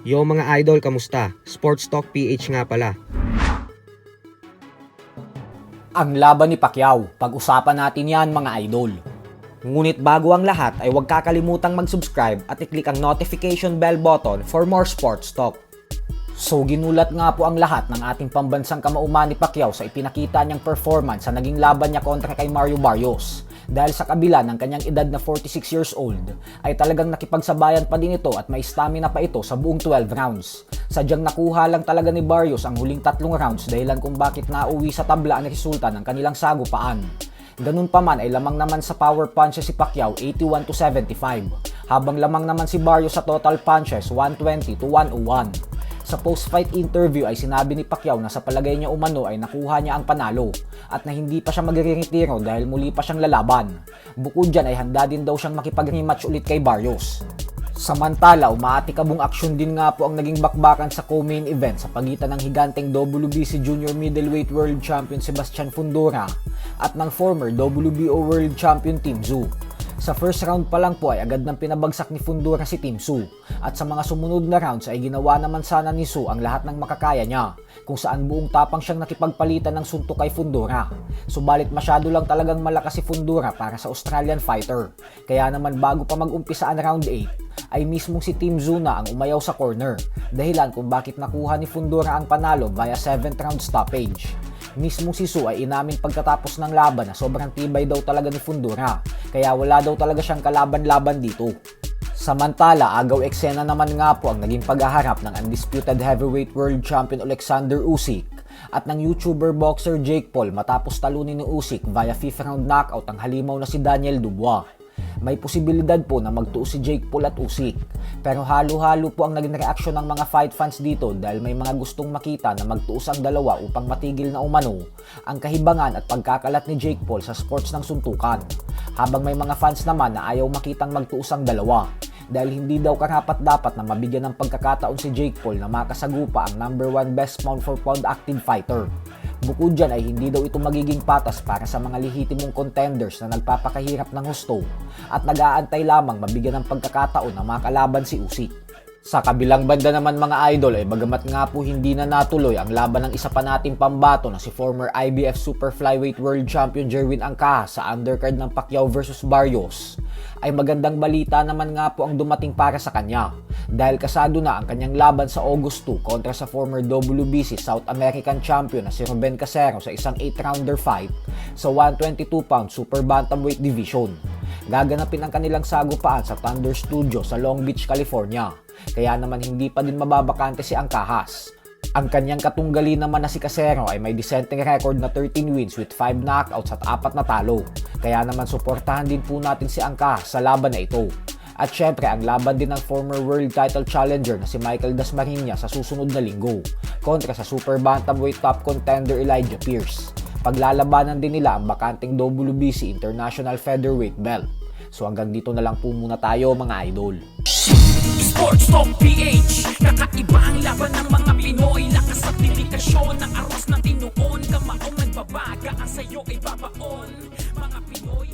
Yo mga idol, kamusta? Sports Talk PH nga pala. Ang laban ni Pacquiao, pag-usapan natin yan mga idol. Ngunit bago ang lahat ay huwag kakalimutang mag-subscribe at i-click ang notification bell button for more sports talk. So ginulat nga po ang lahat ng ating pambansang kamauman ni Pacquiao sa ipinakita niyang performance sa naging laban niya kontra kay Mario Barrios. Dahil sa kabila ng kanyang edad na 46 years old, ay talagang nakipagsabayan pa din ito at may stamina pa ito sa buong 12 rounds. Sadyang nakuha lang talaga ni Barrios ang huling tatlong rounds dahilan kung bakit nauwi sa tabla ang resulta ng kanilang sagupaan. Ganun pa man ay lamang naman sa power punches si Pacquiao 81 to 75, habang lamang naman si Barrios sa total punches 120 to 101. Sa post-fight interview ay sinabi ni Pacquiao na sa palagay niya umano ay nakuha niya ang panalo at na hindi pa siya magre-retiro dahil muli pa siyang lalaban. Bukod dyan ay handa din daw siyang makipag-rematch ulit kay Barrios. Samantala, umaatikabong aksyon din nga po ang naging bakbakan sa co-main event sa pagitan ng higanteng WBC Junior Middleweight World Champion Sebastian Fundora at ng former WBO World Champion Tim Tszyu. Sa first round pa lang po ay agad nang pinabagsak ni Fundora si Tim Su at sa mga sumunod na rounds ay ginawa naman sana ni Su ang lahat ng makakaya niya kung saan buong tapang siyang nakipagpalitan ng suntok kay Fundora. Subalit masyado lang talagang malakas si Fundora para sa Australian fighter. Kaya naman bago pa mag-umpisa ang round 8 ay mismong si Tim Zuna ang umayaw sa corner dahilan kung bakit nakuha ni Fundora ang panalo via 7th round stoppage. Mismo si Su ay inamin pagkatapos ng laban na sobrang tibay daw talaga ni Fundora, kaya wala daw talaga siyang kalaban-laban dito. Samantala, agaw eksena naman nga po ang naging paghaharap ng undisputed heavyweight world champion Alexander Usyk at ng YouTuber boxer Jake Paul matapos talunin ni Usyk via 5th round knockout ang halimaw na si Daniel Dubois. May posibilidad po na magtuos si Jake Paul at Usyk. Pero halo-halo po ang naging reaksyon ng mga fight fans dito dahil may mga gustong makita na magtuos ang dalawa upang matigil na umano ang kahibangan at pagkakalat ni Jake Paul sa sports ng suntukan. Habang may mga fans naman na ayaw makitang magtuos ang dalawa dahil hindi daw karapat dapat na mabigyan ng pagkakataon si Jake Paul na makasagupa ang number 1 best pound for pound active fighter. Bukod dyan ay hindi daw ito magiging patas para sa mga lehitimong contenders na nagpapakahirap ng husto at nag-aantay lamang mabigyan ng pagkakataon na makalaban si Usyk. Sa kabilang banda naman mga idol ay bagamat nga po hindi na natuloy ang laban ng isa pa nating pambato na si former IBF Super Flyweight World Champion Jerwin Angkaha sa undercard ng Pacquiao vs Barrios ay magandang balita naman nga po ang dumating para sa kanya dahil kasado na ang kanyang laban sa August 2 kontra sa former WBC South American Champion na si Ruben Casero sa isang 8-rounder fight sa 122-pound Super Bantamweight Division. Gaganapin ang kanilang sagupaan sa Thunder Studio sa Long Beach, California. Kaya naman hindi pa din mababakante si Angkahas. Ang kanyang katunggali naman na si Casero ay may dissenting record na 13 wins with 5 knockouts at 4 na talo. Kaya naman suportahan din po natin si Angkahas sa laban na ito. At syempre, ang laban din ng former world title challenger na si Michael Dasmariñas sa susunod na linggo kontra sa super bantamweight top contender Elijah Pierce. Paglalabanan din nila ang bakanting WBC International Featherweight belt. So hanggang dito na lang po muna tayo mga idol. Sports Talk PH Kakaiba ang laban ng mga Pinoy. Lakas at dedikasyon ng aros na tinuon. Kamaong nagbabaga ang sayo ay babaon. Mga Pinoy